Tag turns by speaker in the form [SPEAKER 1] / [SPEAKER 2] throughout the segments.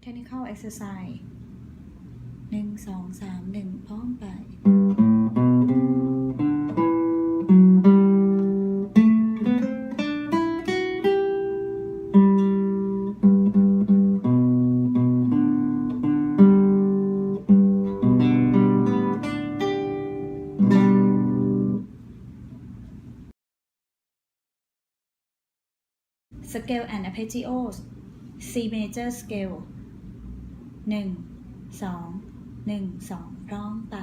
[SPEAKER 1] เ Technical Exercise หนึ่งสองสามหนึ่งพร้อมไปสเกลแอนด์อะเพจิโอสซีเมเจอร์สเกล หนึ่งสองหนึ่งสองร้อมไป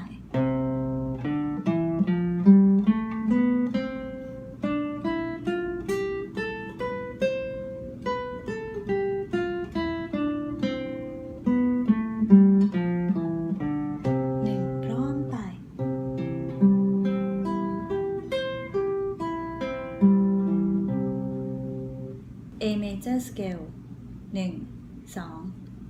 [SPEAKER 1] หนึ่งร้อมไป B natural minor scale หนึ่งสอง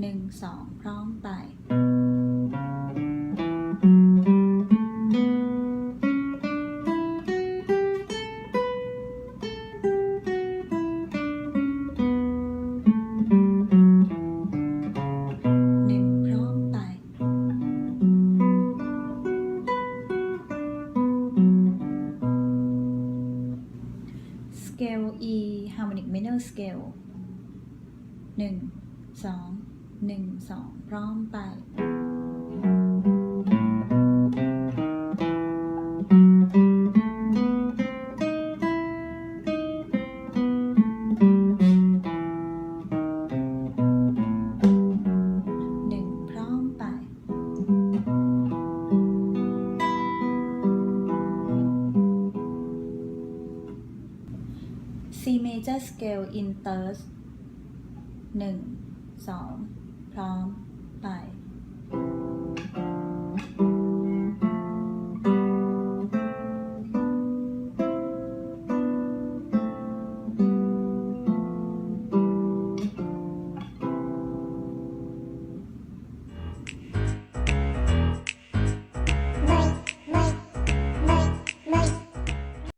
[SPEAKER 1] หนึ่งพร้อมไป Scale E harmonic minor scale หนึ่งสอง หนึ่งสองพร้อมไป C major scale in thirds 1 2 พ